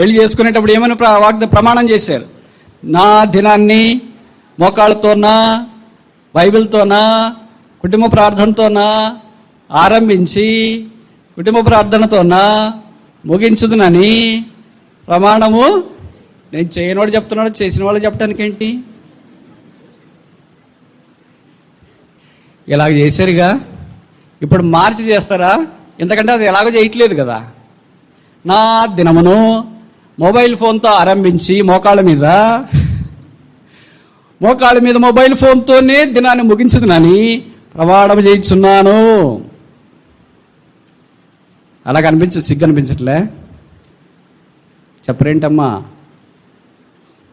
పెళ్ళి చేసుకునేటప్పుడు ఏమని ప్ర వాగ్ద ప్రమాణం చేశారు? నా దినాన్ని మోకాళ్ళతోనా బైబిల్తోనా కుటుంబ ప్రార్థనతోనా ఆరంభించి కుటుంబ ప్రార్థనతోనా ముగించుదునని ప్రమాణము నేను చేయనోడు చెప్తున్నాడు చేసిన వాళ్ళు చెప్పడానికి ఏంటి ఇలాగ చేశారుగా? ఇప్పుడు మార్చి చేస్తారా? ఎందుకంటే అది ఎలాగో చేయట్లేదు కదా. నా దినమును మొబైల్ ఫోన్తో ఆరంభించి మోకాళ్ళ మీద. మోకాళ్ళ మీద మొబైల్ ఫోన్తోనే దినాన్ని ముగించుదునని ప్రవాడం చేయించున్నాను. అలా కనిపించదు సిగ్గు అనిపించట్లే? చెప్పరేంటమ్మా?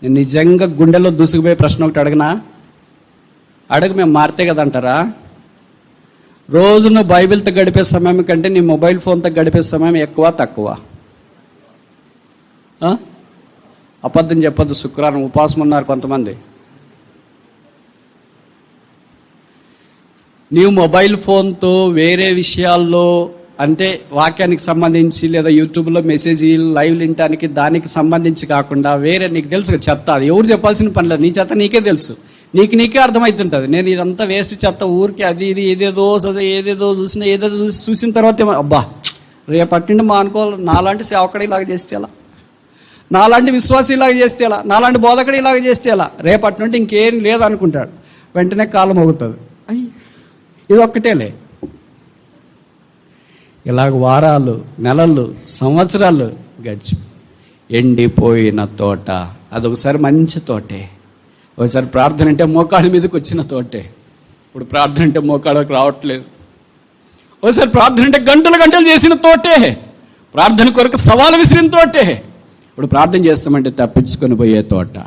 నేను నిజంగా గుండెలో దూసుకుపోయే ప్రశ్న ఒకటి అడగనా? అడుగు మేము మారితే కదా అంటారా? రోజు నువ్వు బైబిల్తో గడిపే సమయం కంటే నీ మొబైల్ ఫోన్తో గడిపే సమయం ఎక్కువ తక్కువ. అబద్ధం చెప్పొద్దు శుక్రవారం ఉపవాసం ఉన్నారు కొంతమంది. నీవు మొబైల్ ఫోన్తో వేరే విషయాల్లో అంటే వాక్యానికి సంబంధించి లేదా యూట్యూబ్లో మెసేజ్ లైవ్ వినటానికి దానికి సంబంధించి కాకుండా వేరే నీకు తెలుసు చెత్త. అది ఎవరు చెప్పాల్సిన పని లేదు. నీ చెత్త నీకే తెలుసు. నీకు నీకే అర్థమవుతుంటుంది నేను ఇదంతా వేస్ట్ చెత్త ఊరికి అది ఇది ఏదేదో చదివి ఏదేదో చూసిన ఏదేదో చూసి చూసిన తర్వాత ఏమో, అబ్బా! రేపటి నుండి మా అనుకోవాలి. నాలాంటి సేవకడే ఇలాగ చేస్తే ఎలా? నాలాంటి విశ్వాసి ఇలాగ చేస్తే ఎలా? నాలాంటి బోధకుడు ఇలాగ చేస్తే ఎలా? రేపటి నుండి ఇంకేం లేదనుకుంటాడు. వెంటనే కాలం అవుతుంది అయ్యి. ఇది ఒక్కటేలే. ఇలాగ వారాలు నెలలు సంవత్సరాలు గడిచి ఎండిపోయిన తోట. అదొకసారి మంచి తోటే. ఒకసారి ప్రార్థన అంటే మోకాళ్ళ మీదకి వచ్చిన తోటే. ఇప్పుడు ప్రార్థన అంటే మోకాళ్ళకి రావట్లేదు. ఒకసారి ప్రార్థన అంటే గంటలు గంటలు చేసిన తోటే. ప్రార్థన కొరకు సవాలు విసిరిన తోటే. ఇప్పుడు ప్రార్థన చేస్తామంటే తప్పించుకొని పోయే తోట.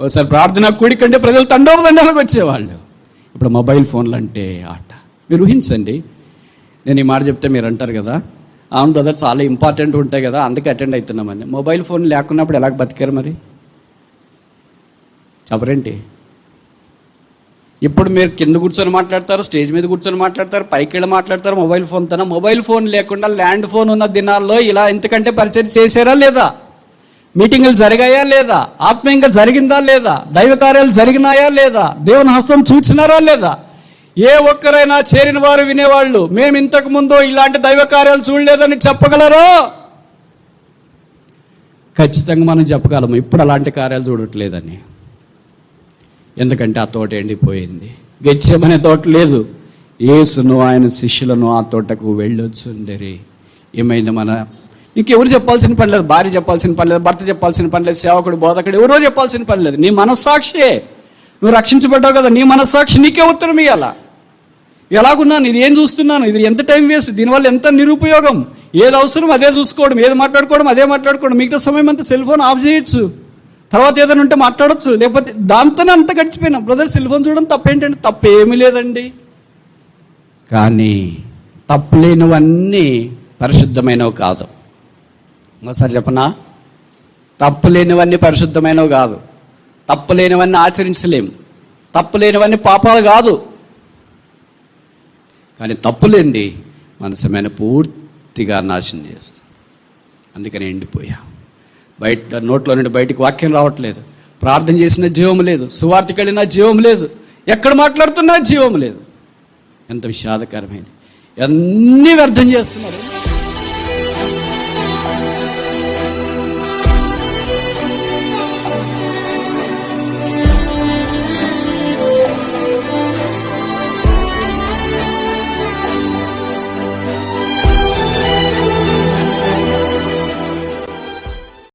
ఒకసారి ప్రార్థన కూడికంటే ప్రజలు తండోపదండాలకు వచ్చేవాళ్ళు. ఇప్పుడు మొబైల్ ఫోన్లు అంటే ఆట. మీరు ఊహించండి. నేను ఈ మాట చెప్తే మీరు అంటారు కదా అవును బ్రదర్ చాలా ఇంపార్టెంట్ ఉంటాయి కదా అందుకే అటెండ్ అవుతున్నామని. మొబైల్ ఫోన్ లేకున్నప్పుడు ఎలా బతికారు మరి? చెప్పరేంటి? ఇప్పుడు మీరు కింద కూర్చొని మాట్లాడతారు స్టేజ్ మీద కూర్చొని మాట్లాడతారు పైకి వెళ్ళి మాట్లాడతారు మొబైల్ ఫోన్తో మొబైల్ ఫోన్ లేకుండా ల్యాండ్ ఫోన్ ఉన్న దినాల్లో ఇలా ఎంతకంటే పరిచయం చేశారా లేదా? మీటింగులు జరిగాయా లేదా? ఆత్మీయంగా జరిగిందా లేదా? దైవ కార్యాలు జరిగినాయా లేదా? దేవుని హస్తం చూచినారా లేదా? ఏ ఒక్కరైనా చేరిన వారు వినేవాళ్ళు మేము ఇంతకు ముందు ఇలాంటి దైవ కార్యాలు చూడలేదని చెప్పగలరు? ఖచ్చితంగా మనం చెప్పగలము. ఇప్పుడు అలాంటి కార్యాలు చూడట్లేదని. ఎందుకంటే ఆ తోట ఎండిపోయింది. గెచ్చేమనే తోట లేదు. ఏసును ఆయన శిష్యులను ఆ తోటకు వెళ్ళొచ్చుండరి ఏమైంది మన నీకెవరు చెప్పాల్సిన పని లేదు. భార్య చెప్పాల్సిన పని లేదు. భర్త చెప్పాల్సిన పని లేదు. సేవకుడు బోధకుడు ఎవరో చెప్పాల్సిన పని లేదు. నీ మనస్సాక్షియే నువ్వు రక్షించబడ్డావు కదా. నీ మనస్సాక్షి నీకే ఉత్తరం ఇవ్వాల ఎలాగున్నాను? ఇది ఏం చూస్తున్నాను? ఇది ఎంత టైం వేస్ట్? దీనివల్ల ఎంత నిరుపయోగం? ఏది అవసరం? అదే చూసుకోవడం ఏది మాట్లాడుకోవడం అదే మాట్లాడుకోవడం. మిగతా సమయం అంతా సెల్ ఫోన్ ఆఫ్ చేయొచ్చు. తర్వాత ఏదైనా ఉంటే మాట్లాడొచ్చు. లేకపోతే దాంతోనే అంత గడిచిపోయినా. బ్రదర్ సెల్ ఫోన్ చూడడం తప్పేంటండి? తప్పేమీ లేదండి. కానీ తప్పులేనివన్నీ పరిశుద్ధమైనవి కాదు. ఇంకోసారి చెప్పనా? తప్పులేనివన్నీ పరిశుద్ధమైనవి కాదు. తప్పులేనివన్నీ ఆచరించలేం. తప్పులేనివన్నీ పాపాలు కాదు. కానీ తప్పులేండి మనసమైన పూర్తిగా నాశనం చేస్తుంది. అందుకని ఎండిపోయా. బయట నోట్లో నుండి బయటికి వాక్యం రావట్లేదు. ప్రార్థన చేసిన జీవం లేదు. సువార్తకి వెళ్ళినా జీవం లేదు. ఎక్కడ మాట్లాడుతున్నా జీవం లేదు. ఎంత విషాదకరమైనది అన్నీ వ్యర్థం చేస్తున్నారు.